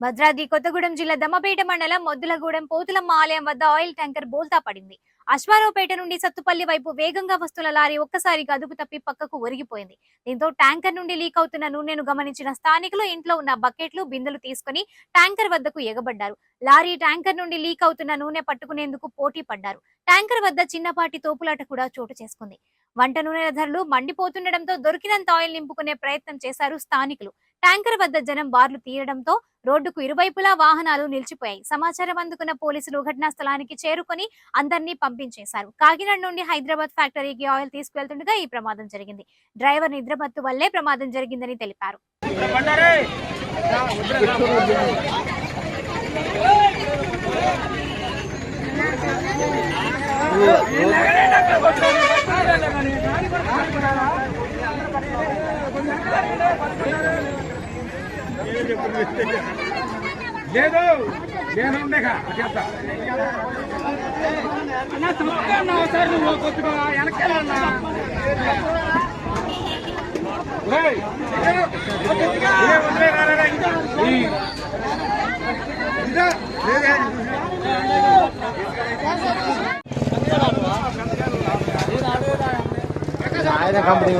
భద్రాద్రి కొత్తగూడెం జిల్లా దమ్మపేట మండలం మొద్దులగూడెం పోతులమ్మ ఆలయం వద్ద ఆయిల్ ట్యాంకర్ బోల్తా పడింది. అశ్వారావుపేట నుండి సత్తుపల్లి వైపు వేగంగా వస్తున్న లారీ ఒక్కసారిగా అదుపు తప్పి పక్కకు ఒరిగిపోయింది. దీంతో ట్యాంకర్ నుండి లీక్ అవుతున్న నూనెను గమనించిన స్థానికులు ఇంట్లో ఉన్న బకెట్లు బిందెలు తీసుకుని ట్యాంకర్ వద్దకు ఎగబడ్డారు. లారీ ట్యాంకర్ నుండి లీక్ అవుతున్న నూనె పట్టుకునేందుకు పోటీ పడ్డారు. ట్యాంకర్ వద్ద చిన్నపాటి తోపులాట కూడా చోటు చేసుకుంది. వంట నూనెల ధరలు మండిపోతుండటంతో దొరికినంత ఆయిల్ నింపుకునే ప్రయత్నం చేశారు స్థానికులు. ట్యాంకర్ వద్ద జనం బార్లు తీయడంతో రోడ్డుకు ఇరువైపులా వాహనాలు నిలిచిపోయాయి. సమాచారం అందుకున్న పోలీసులు ఘటనా స్థలానికి చేరుకొని అందరినీ పంపించేశారు. కాకినాడ నుండి హైదరాబాద్ ఫ్యాక్టరీకి ఆయిల్ తీసుకువెళ్తుండగా ఈ ప్రమాదం జరిగింది. డ్రైవర్ నిద్రమత్తు వల్లే ప్రమాదం జరిగిందని తెలిపారు. లేదు నేను ఉండేగా చెప్తా అన్నా తప్పగా అన్నా ఒకసారి నువ్వు కొద్దిగా ఆయన కంపెనీ